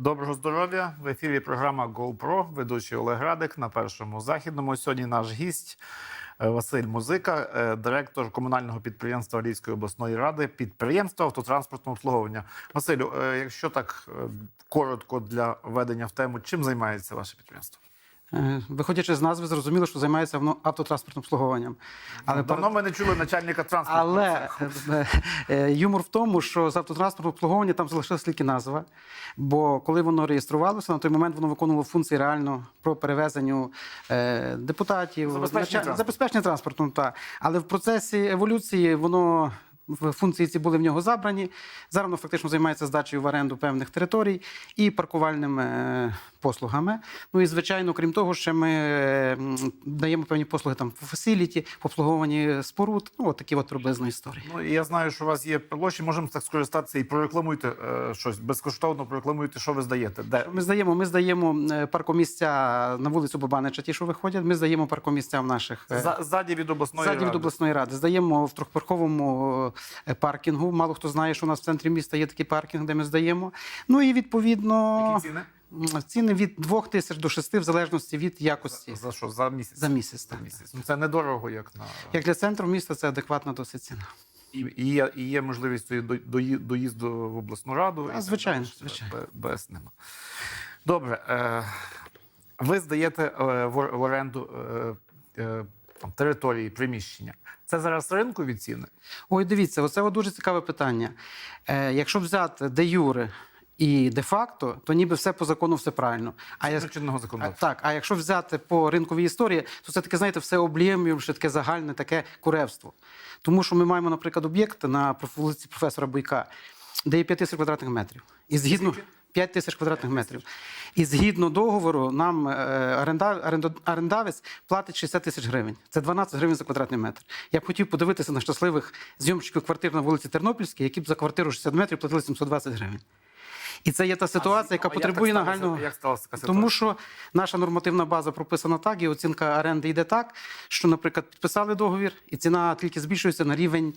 Доброго здоров'я! В ефірі програма GoPro, ведучий Олег Радик на першому західному. Сьогодні наш гість е, Василь Музика, е, директор комунального підприємства Львівської обласної ради, підприємства автотранспортного обслуговування. Василю, е, якщо так коротко для введення в тему, чим займається ваше підприємство? Е, Виходячи з назви, зрозуміло, що займається воно автотранспортним обслуговуванням. Але, Давно ми не чули начальника транспорту. але е, е, юмор в тому, що з автотранспортного обслуговування там залишилась тільки назва. Бо коли воно реєструвалося, на той момент воно виконувало функції реально про перевезення депутатів, Забезпечення началь- транспорту. транспортом. Та. Але в процесі еволюції воно. Функції ці були в нього забрані. Зараз воно фактично займається здачею в оренду певних територій і паркувальними е, послугами. Ну і звичайно, крім того, ще ми даємо певні послуги там по фасиліті, по обслуговуванні споруд. Ну, от такі от приблизно історії. Ну, і я знаю, що у вас є площі, можемо так скористатися і прорекламуйте е, щось. Безкоштовно прорекламуйте, що ви здаєте. Де? Ми здаємо, ми здаємо е, паркомісця на вулицю Бабанича, ті, що виходять. Ми здаємо паркомісця в наших е, За, ззаді від обласної ззаді від ради. обласної ради. Здаємо в трьохпарковому паркінгу. Мало хто знає, що у нас в центрі міста є такий паркінг, де ми здаємо. Ну і відповідно Які ціни? Ціни від 2 тисяч до 6, в залежності від якості За що? За місяць? за місяць. За місяць. Ну, це недорого, як на Як для центру міста, це адекватна досить ціна. і, і, є, і є можливість до- дої- доїзду в обласну раду. так звичайно, далі. звичайно. Бе- Без нема. Добре. Е, ви здаєте е, в, оренду е, е, там, території, приміщення. Це зараз ринкові ціни. Ой, дивіться, оце дуже цікаве питання. Е, якщо взяти де юре і де факто, то ніби все по закону, все правильно. А як- законодавства. так, а якщо взяти по ринковій історії, то це таке, знаєте, все облємлююче, таке загальне, таке куревство. Тому що ми маємо, наприклад, об'єкт на вулиці професора Буйка, де є 5 тисяч квадратних метрів. І згідно 5 тисяч квадратних метрів. І згідно договору, нам е, орендавець платить 60 тисяч гривень. Це 12 гривень за квадратний метр. Я б хотів подивитися на щасливих зйомщиків квартир на вулиці Тернопільській, які б за квартиру 60 метрів платили 720 гривень. І це є та ситуація, яка А потребує так нагального. Як сталося? Тому що наша нормативна база прописана так, і оцінка оренди йде так, що, наприклад, підписали договір, і ціна тільки збільшується на рівень.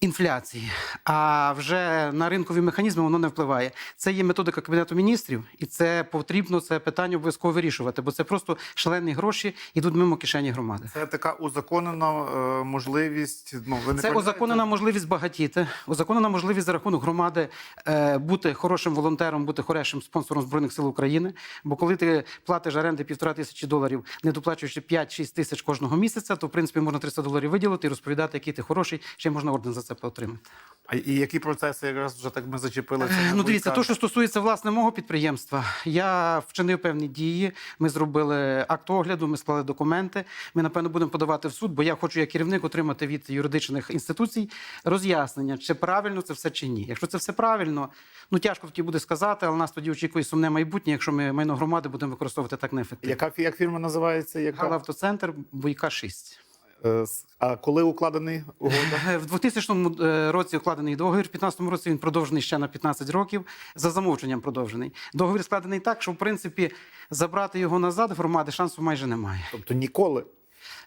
Інфляції, а вже на ринкові механізми воно не впливає. Це є методика кабінету міністрів, і це потрібно це питання обов'язково вирішувати, бо це просто шалені гроші йдуть мимо кишені громади. Це така узаконена е, можливість. Ну, ви не Це узаконена можливість багатіти, узаконена можливість за рахунок громади е, бути хорошим волонтером, бути хорошим спонсором збройних сил України. Бо коли ти платиш оренди півтора тисячі доларів, не доплачуючи 5-6 тисяч кожного місяця, то в принципі можна 300 доларів виділити і розповідати, який ти хороший, ще можна орден за це отримати. А і які процеси якраз вже так ми зачепилися? Ну, дивіться, то, що стосується власне мого підприємства, я вчинив певні дії. Ми зробили акт огляду, ми склали документи. Ми напевно будемо подавати в суд, бо я хочу як керівник отримати від юридичних інституцій роз'яснення, чи правильно це все чи ні. Якщо це все правильно, ну тяжко тоді буде сказати, але нас тоді очікує сумне майбутнє, якщо ми майно громади будемо використовувати так неефективно. Яка, як фірма називається? Яка? Галавтоцентр, Буйка 6. Е, А коли укладений угода? В 2000 е, році укладений договір, в 2015 році він продовжений ще на 15 років, за замовченням продовжений. Договір складений так, що в принципі забрати його назад громади шансу майже немає. Тобто ніколи.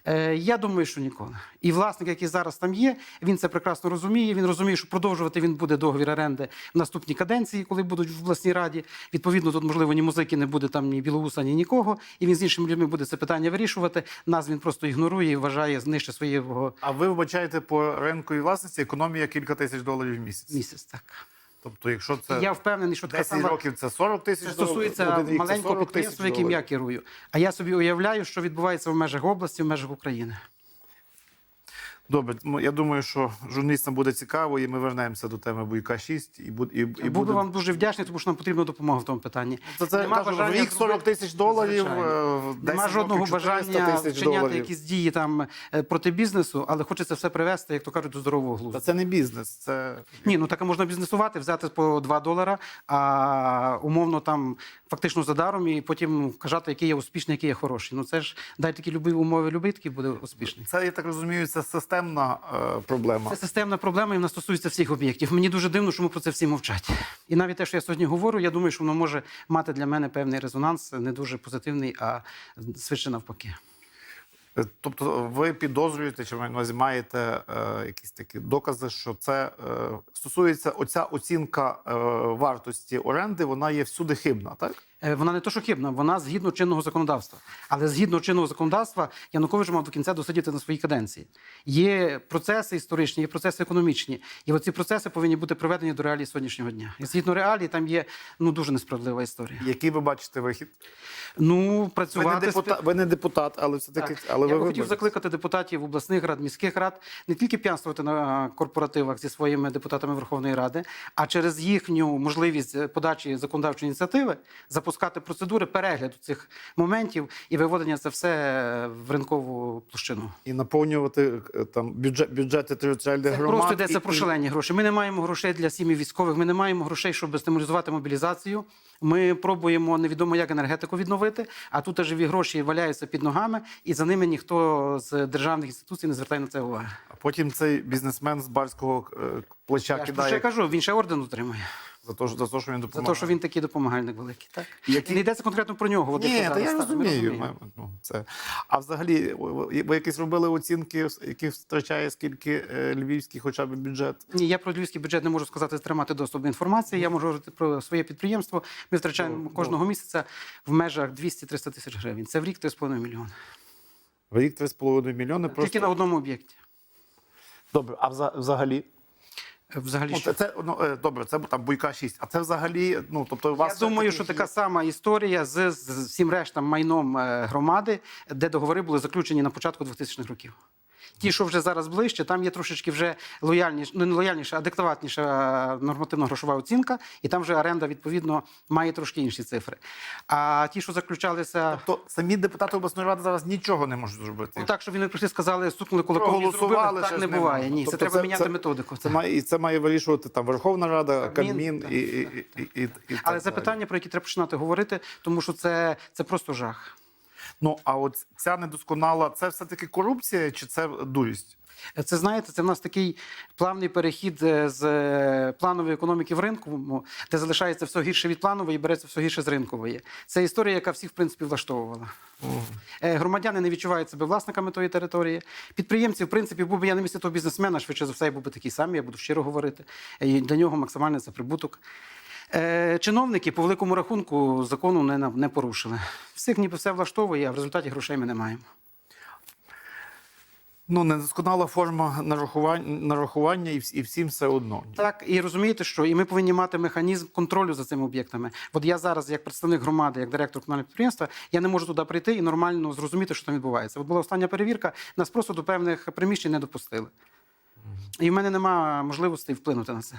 Е, я думаю, що ніколи. І власник, який зараз там є, він це прекрасно розуміє. Він розуміє, що продовжувати він буде договір оренди в наступній каденції, коли будуть в обласній раді. Відповідно, тут можливо ні музики не буде там ні білоуса, ні нікого. І він з іншими людьми буде це питання вирішувати. Нас він просто ігнорує і вважає нижче свого А ви вбачаєте по ринковій власності економія кілька тисяч доларів в місяць. місяць. Так Тобто, якщо це я впевнений, що така 10 сама років, це 40 тисяч це стосується маленького 40 підприємства, яким я керую. А я собі уявляю, що відбувається в межах області, в межах України. Добре, ну, я думаю, що журналістам буде цікаво, і ми вернемося до теми Буйка 6 і, буд- і, і Буду будемо- вам дуже вдячний, тому що нам потрібна допомога в тому питанні. Це, це Нема кажу, в бажання рік 40 тисяч доларів, Звичайно. е, 10 Нема жодного бажання вчиняти якісь дії там е, проти бізнесу, але хочеться все привести, як то кажуть, до здорового Та це не бізнес, це Ні, ну таке можна бізнесувати, взяти по 2 долара, а умовно там фактично за даром, і потім казати, який є успішний, який є хороший. Ну це ж дай такі любі умови, любий, буде успішний. Це, я так розумію, це системна е, проблема. Це системна проблема, і вона стосується всіх об'єктів. Мені дуже дивно, що ми про це всі мовчать. І навіть те, що я сьогодні говорю, я думаю, що воно може мати для мене певний резонанс, не дуже позитивний, а швидше навпаки. Е, Тобто ви підозрюєте, чи ви маєте е, якісь такі докази, що це е, стосується оця оцінка е, вартості оренди, вона є всюди хибна, так? Е, Вона не то, що хибна, вона згідно чинного законодавства. Але згідно чинного законодавства Янукович мав до кінця досидіти на своїй каденції. Є процеси історичні, є процеси економічні. І оці процеси повинні бути приведені до реалій сьогоднішнього дня. І згідно реалій, там є ну дуже несправедлива історія. Який ви бачите вихід? Ну, Ви не, депутат, ви не депутат, але все-таки Так. але я ви хотів закликати депутатів обласних рад, міських рад не тільки п'янствувати на корпоративах зі своїми депутатами Верховної Ради, а через їхню можливість подачі законодавчої ініціативи запускати процедури перегляду цих моментів і виводення це все в ринкову площину. і наповнювати е, там бюджет, бюджети територіальних громад. просто йдеться і- про шалені гроші. Ми не маємо грошей для сім'ї військових. Ми не маємо грошей, щоб стимулізувати мобілізацію. Ми пробуємо невідомо як енергетику відновити. А тут живі гроші валяються під ногами, і за ними ніхто з державних інституцій не звертає на це уваги. А потім цей бізнесмен з барського е, плеча Я кидає я кажу, він ще орден отримує. За те, за те, що він допомагає. За те, що він такий допомагальник великий. Так Які- не йдеться конкретно про нього. От Ні, та я зараз, так, розумію. Ми- Ну, це. А взагалі, ви якісь робили оцінки, які втрачає скільки е, львівський хоча б бюджет? Ні, я про львівський бюджет не можу сказати, тримати доступ до інформації. Я можу говорити про своє підприємство. Ми втрачаємо Ну, кожного місяця в межах 200-300 тисяч гривень. Це в рік 3,5 мільйони. В рік 3,5 мільйони. Просто... Тільки на одному об'єкті. Добре, а вза- взагалі? Взагалі, Ну, це, це, ну, е, добре, це там буйка 6. А це взагалі, ну, тобто у вас... Я думаю, що є- така сама історія з, з всім рештам майном е, громади, де договори були заключені на початку 2000-х років. Ті, що вже зараз ближче, там є трошечки вже лояльніше, ну не лояльніша, а адекватніша е, нормативно-грошова оцінка, і там вже оренда відповідно має трошки інші цифри. А ті, що заключалися Тобто самі депутати обласної ради зараз нічого не можуть зробити. ну, так, що вони прийшли, сказали, стукнули кулаком і Проголосували, ще так ж не не буває. можна. Ні, Тобто це треба це- міняти це- методику. Це має, і це має вирішувати там Верховна Рада, Кабмін, Кабмін і, і, і, і, і Але так це далі. питання, про які треба починати говорити, тому що це, це просто жах. Ну а от ця недосконала, це все-таки корупція чи це дурість? Це знаєте, це в нас такий плавний перехід е, з е, планової економіки в ринку, де залишається все гірше від планової і береться все гірше з ринкової. Це історія, яка всіх в принципі влаштовувала. Е, Громадяни не відчувають себе власниками тої території. Підприємці, в принципі, був би я на місці того бізнесмена, швидше за все, я був би такий самий, я буду щиро говорити. І для нього максимальний це прибуток. Е, Чиновники по великому рахунку закону не, не порушили. Всіх ніби все влаштовує, а в результаті грошей ми не маємо. Ну, недосконала форма нарахування, нарахування і, і всім все одно. Так, і розумієте, що і ми повинні мати механізм контролю за цими об'єктами. От я зараз, як представник громади, як директор комунального підприємства, я не можу туди прийти і нормально зрозуміти, що там відбувається. От була остання перевірка, нас просто до певних приміщень не допустили. І в мене немає можливості вплинути на це.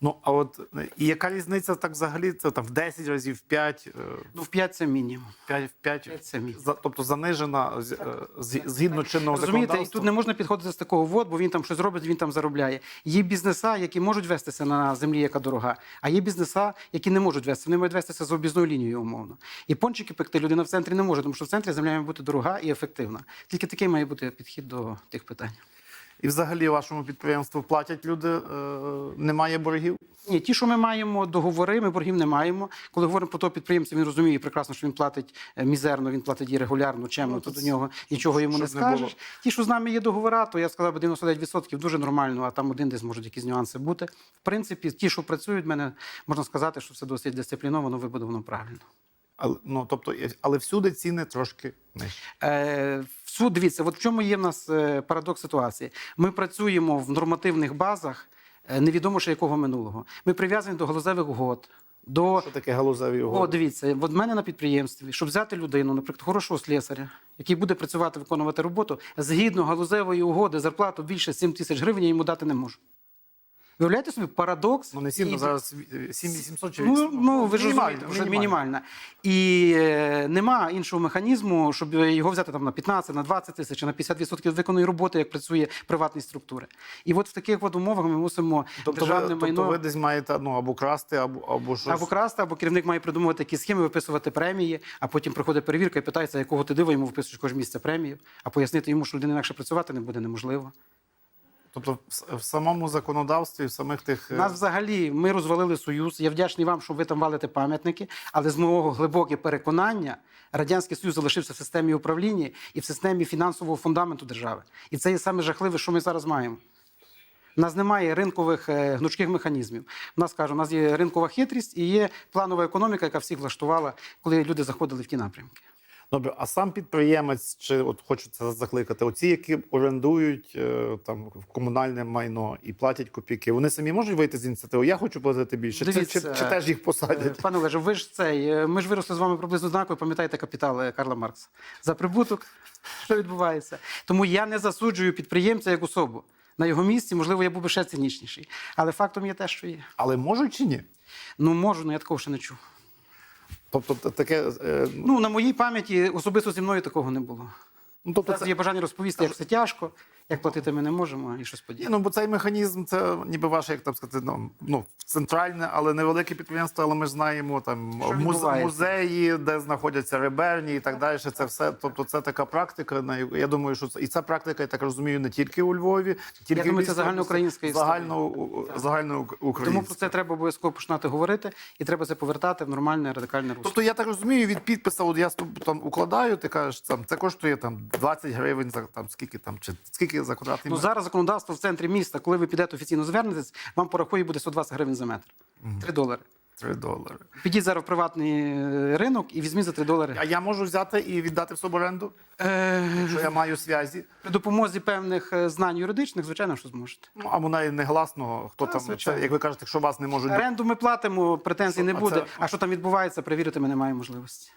Ну а от е, і яка різниця так взагалі? Це там в 10 разів, в 5, Ну, в 5 це мінімум. 5, в 5, П'ять це мінімум. за, тобто занижена з- е, з- згідно чинного Розумієте, і законодавства. тут не можна підходити з такого вот, бо він там щось робить, він там заробляє. Є бізнеса, які можуть вестися на землі, яка дорога, а є бізнеса, які не можуть вестися. Вони мають вестися за об'їзною лінією, умовно. І пончики пекти людина в центрі не може, тому що в центрі земля має бути дорога і ефективна. Тільки такий має бути підхід до тих питань. І взагалі вашому підприємству платять люди, е, немає боргів. Ні, ті, що ми маємо договори, ми боргів не маємо. Коли говоримо про того підприємця, він розуміє прекрасно, що він платить е, мізерно, він платить і регулярно, чемно, Ну, то до нього нічого йому не щоб не було. Ті, що з нами є договора, то я сказав би 99% дуже нормально, а там один десь можуть якісь нюанси бути. В принципі, ті, що працюють, в мене можна сказати, що все досить дисципліновано, вибудовано правильно. Але, ну, тобто, але всюди ціни трошки нижчі. Е, всю, дивіться, от в чому є в нас е, парадокс ситуації. Ми працюємо в нормативних базах, е, невідомо ще якого минулого. Ми прив'язані до галузевих угод. До Що таке галузеві О, дивіться, от в мене на підприємстві, щоб взяти людину, наприклад, хорошого слесаря, який буде працювати, виконувати роботу, згідно галузевої угоди, зарплату більше 7 тисяч гривень я йому дати не можу. Виявляєте собі парадокс? Ну не сім, І- зараз 7800 чи Ну, ну ви ж розумієте, вже мінімальна. І е, нема іншого механізму, щоб його взяти там на 15, на 20 тисяч, на 50% виконаної роботи, як працює приватні структури. І от в таких от умовах ми мусимо Тобто, державне тобто майно ви десь маєте ну, або красти, або, або щось. або красти, або керівник має придумувати якісь схеми, виписувати премії, а потім приходить перевірка і питається, якого ти дива йому виписуєш кожне місце премію, а пояснити йому, що людина інакше працювати не буде неможливо. Тобто, в, самому законодавстві, в самих тих е, Нас взагалі ми розвалили союз. Я вдячний вам, що ви там валите пам'ятники. Але з мого глибоке переконання, радянський союз залишився в системі управління і в системі фінансового фундаменту держави. І це є саме жахливе, що ми зараз маємо. У нас немає ринкових е, гнучких механізмів. У нас кажу, у нас є ринкова хитрість і є планова економіка, яка всіх влаштувала, коли люди заходили в ті напрямки. Добре, а сам підприємець, чи от хочу це закликати, оці, які орендують е, там комунальне майно і платять копійки, вони самі можуть вийти з ініціативи. Я хочу платити більше. Чи, чи, чи теж їх Е, посадять? Пане Олеже, ви ж цей. е, Ми ж виросли з вами приблизно однаково, пам'ятаєте капітал е, Карла Маркса. За прибуток, що відбувається. Тому я не засуджую підприємця як особу. На його місці, можливо, я був би ще цинічніший. Але фактом є те, що є. Але можуть чи ні? Ну, можу, але я такого ще не чув. Тобто таке, е, Ну, на моїй пам'яті особисто зі мною такого не було. Ну тобто Зараз це є бажання розповісти, як все тяжко, як платити ми не можемо і щось подібне. ну бо цей механізм це ніби ваше, як там сказати, ну, ну центральне, але невелике підприємство. Але ми ж знаємо там муз- музеї, де знаходяться реберні і так далі. Це все. Тобто, це така практика. на Я думаю, що це і ця практика, я так розумію, не тільки у Львові, тільки Я думаю, це загальноукраїнська історія. загально загально Тому про це треба обов'язково починати говорити, і треба це повертати в нормальне радикальне русло. Тобто я так розумію, від підпису, от я там укладаю, ти кажеш, там це коштує там 20 гривень за там скільки там чи скільки за квадратний Ну метр? зараз законодавство в центрі міста, коли ви підете офіційно звернетесь, вам порахує буде 120 гривень за метр. 3 долари. 3 долари. Підіть зараз в приватний е, ринок і візьміть за 3 долари. А я можу взяти і віддати в суборенду, Е, якщо я маю зв'язі. при допомозі певних е, знань юридичних, звичайно, що зможете. Ну, а вона і негласно, хто Та, там, це, як ви кажете, якщо вас не можуть... Оренду ми платимо, претензій не А буде. це- А що там відбувається, перевірити ми не маємо можливості.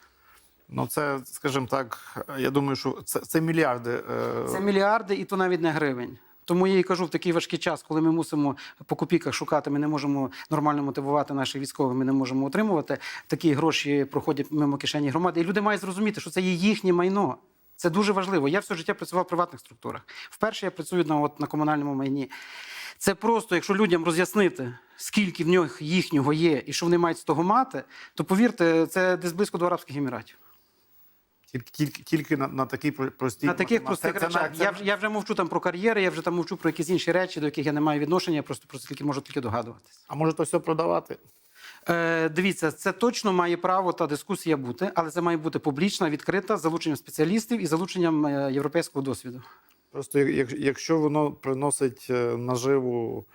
Ну, це, скажімо так, я думаю, що це, це мільярди. е, Це мільярди, і то навіть не гривень. Тому я і кажу, в такий важкий час, коли ми мусимо по копійках шукати, ми не можемо нормально мотивувати наших військових, ми не можемо отримувати. Такі гроші проходять мимо кишені громади. І люди мають зрозуміти, що це є їхнє майно. Це дуже важливо. Я все життя працював в приватних структурах. Вперше я працюю на, от, на комунальному майні. Це просто, якщо людям роз'яснити, скільки в них їхнього є і що вони мають з того мати, то повірте, це десь близько до Арабських Еміратів. Тільки, тільки, тільки на, на такій простій... На таких простих Це- речах. це- Я, вже- я вже мовчу там про кар'єри, я вже там мовчу про якісь інші речі, до яких я не маю відношення, я просто, просто тільки можу тільки догадуватись. А може то все продавати? Е, дивіться, це точно має право та дискусія бути, але це має бути публічна, відкрита, з залученням спеціалістів і залученням е, європейського досвіду. Просто як- як, якщо воно приносить е, наживу...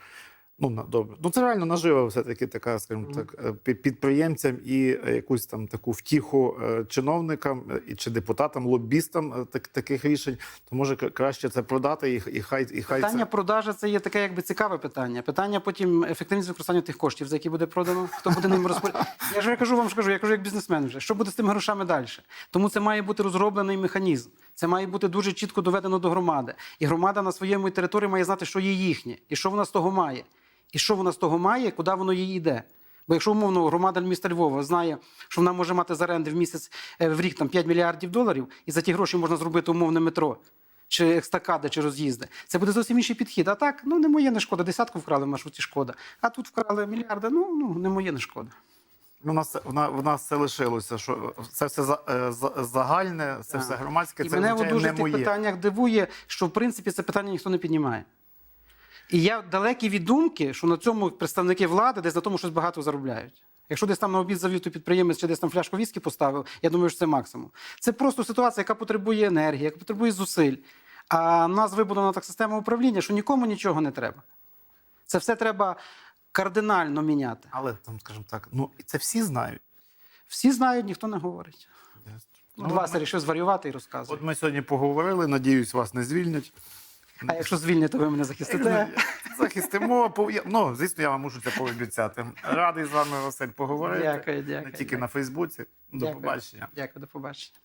Ну, на, добре. Ну, це реально нажива все-таки така, скажімо так, е, підприємцям і е, якусь там таку втіху е, чиновникам і чи депутатам, лобістам так, таких рішень, то може краще це продати і, і хай і хай Питання це... продажу це є таке, якби цікаве питання. Питання потім ефективність використання тих коштів, за які буде продано, хто буде ним розпоряджати. Я ж кажу вам, ж кажу, я кажу як бізнесмен вже. Що буде з тими грошами далі? Тому це має бути розроблений механізм. Це має бути дуже чітко доведено до громади. І громада на своєму території має знати, що є їхнє, і що вона з того має. І що вона з того має, куди воно їй йде. Бо якщо умовно громада міста Львова знає, що вона може мати з оренди в місяць е, в рік там 5 мільярдів доларів, і за ті гроші можна зробити умовне метро, чи екстакади, чи роз'їзди, це буде зовсім інший підхід. А так, ну не моє не шкода. Десятку вкрали в маршруті шкода. А тут вкрали мільярди. Ну ну не моє не шкода. Ну, У нас, це- в на- в нас це лишилося, що це все за- е, за- загальне, це Так. все громадське, І це мене дуже не в тих моє. питаннях дивує, що в принципі це питання ніхто не піднімає. І я далекий від думки, що на цьому представники влади десь на тому щось багато заробляють. Якщо десь там на обід завів то підприємець чи десь там фляжку віскі поставив, я думаю, що це максимум. Це просто ситуація, яка потребує енергії, яка потребує зусиль. А в нас вибудована так система управління, що нікому нічого не треба. Це все треба кардинально міняти. Але там, скажімо так, ну і це всі знають. Всі знають, ніхто не говорить. Ну, Ну, Два ми- вирішив зварювати і розказує. От ми сьогодні поговорили, надіюсь, вас не звільнять. А якщо звільните, ви мене захистите. Захистимо. По- Ну, звісно, я вам мушу це пообіцяти. Радий з вами, Василь, поговорити. Дякую, дякую. Не тільки на Фейсбуці. До Дякую. побачення. Дякую, до побачення.